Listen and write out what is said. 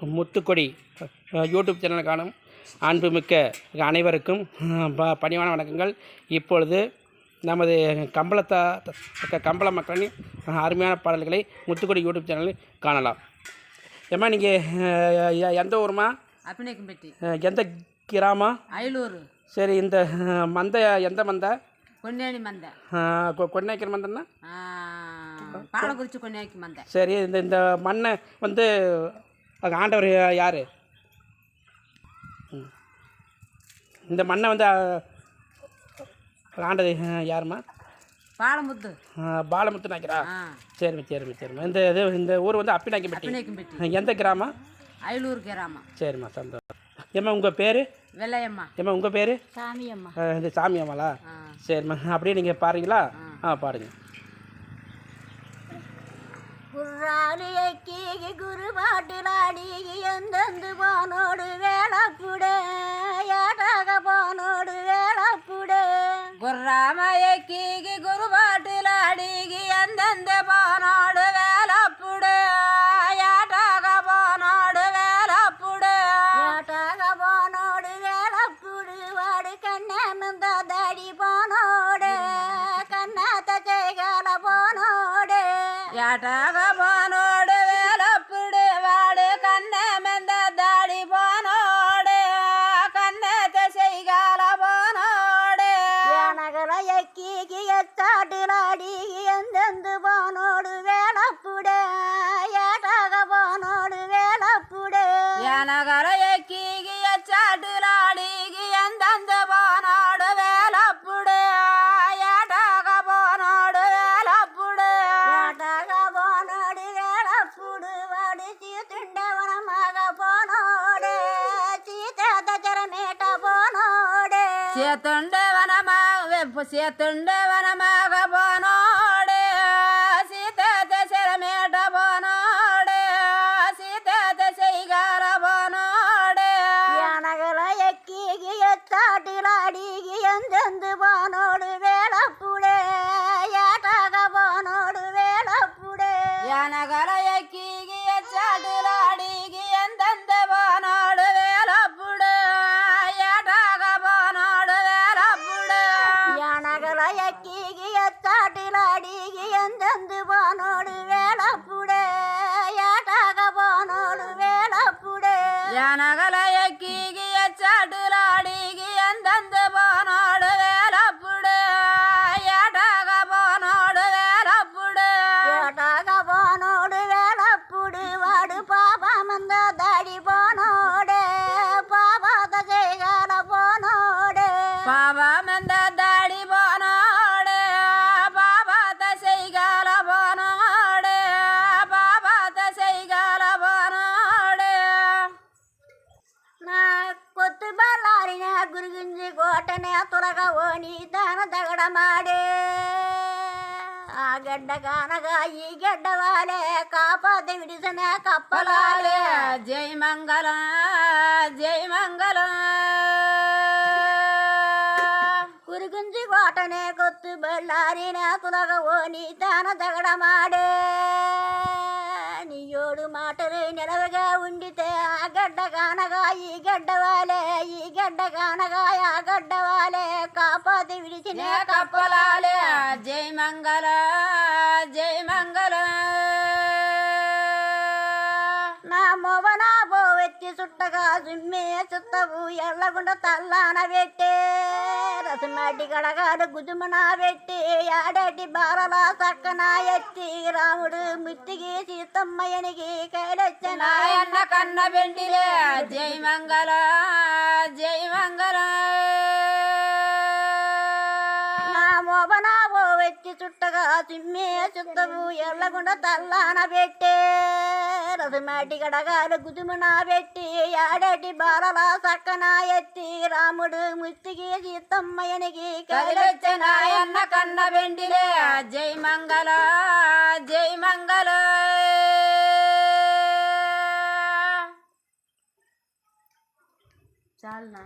முத்துக்கொடி YouTube channel காணும் அன்புமிக்க அனைவருக்கும் ப- பணிவான வணக்கங்கள். இப்பொழுது நமது கம்பளத்தா கம்பள மக்களின் அருமையான பாடல்களை முத்துக்கொடி யூடியூப் சேனலில் காணலாம். ஏம்மா நீங்கள் எந்த ஊருமா அப்பினைக்கும்பட்டி அஹ், எந்த கிராமம்? அயலூர். சரி இந்த மந்தை எந்த மந்தை? கொன்னேணி மந்தை. அஹ், கொ- கொன்னைக்கிற மந்தைன்னா? பாலக்குறிச்சி கொன்னைக்கு மந்தை. சரி இந்த இந்த மண்ணை வந்து அங்க ஆண்டவர் யார்? இந்த மண்ணை வந்து ஆண்டது அஹ், யாரும்மா? பாலமுத்து. பாலமுத்து நாய்க்கிறா சரிம்மா சரிம்மா சரிம்மா. இந்த இது இந்த ஊர் வந்து அப்பிநாய்க்கப்பட்டி அப்பினைக்கும்பட்டி எந்த கிராமம்? அயலூர் கிராமம். சரிம்மா சந்தோஷம். ஏம்மா உங்கள் பேர்? வெள்ளையம்மா. ஏம்மா உங்கள் பேர்? சாமியம்மா. இந்த சாமி அம்மாளா ஆ. சரிம்மா அப்படியே நீங்கள் பாருங்களா? ஆ. பாடுங்க குர்ராலியக்கி குருபாட்டிலாடி எந்தெந்து போனோடு வேளப்புடே ஏடாக போனோடு வேளப்புடே குர்ராமயக்கி குருபாட்டிலாடிகி எந்தெந்த போனாடு చేతుండే వనమా వెంపు చేతుండే వనమాగబోను வேளப்புடே எனகலையக்கி சாட்டுலாடிகி எந்தெந்த போனோடு வேலப்புடு? ஏட்டாக போனோடு வேலப்புடு? ஏட்டாக போனோடு வேலப்புடு வாடு பாபாமந்த தடி போனோடு ಗುರುಗಿಂಜಿ ಗೋಟನೆ ತುರಗ ಓಣಿ ದಾನ ದಗಡ ಮಾಡೇ ಆ ಗಡ್ಡ ಕಾನಗ ಈ ಗಡ್ಡವಾಲೆ ಕಾಪಾದ ಬಿಡಿಸನ ಕಪ್ಪಲಾಲೆ ಜೈ ಮಂಗಲ ಜೈ ಮಂಗಲ ಕುರುಗುಂಜಿ ಗೋಟನೆ ಗೊತ್ತು ಬಳ್ಳಾರಿನ ತುಲಗ ಓನಿ ದಾನ ದಗಡ ಮಾಡೇ ನೀಯೋಡು ಮಾಟರು ನೆಲವಗ ಉಂಡಿತೆ ಆ ಗಡ್ಡ ಕಾನಗ ಈ ಗಡ್ಡವಾಲೆ గడ్డ కానగాయ గడ్డవాలే కాపాతి విడిచిన కప్పలాలే. జై మంగళ జై మంగళ. నా మొవనా పోవెత్తి చుట్టగా జుమ్మే చుట్టవు ఎల్లగుండ తల్లాన పెట్టే రసమాటి గడగాడు గుజుమన పెట్టి ఆడటి బాలల సక్కన ఎత్తి రాముడు ముత్తికి సీతమ్మయ్యనికి కైలొచ్చిన నాయన్న కన్న పెండిలే జై మంగళ జై మంగళ. నా మొవనా చుట్టగా సుమ్మే చుట్టవు ఎల్లగుండ తల్లాన పెట్టే. రసమాటి గడగాడు గుదుమన పెట్టి ఆడటి బాలల సక్కన ఎత్తి రాముడు ముత్తికి సీతమ్మయనికి కదిలొచ్చ నాయన్న కన్న వెండిలే. జై మంగళ జై మంగళ. చాలు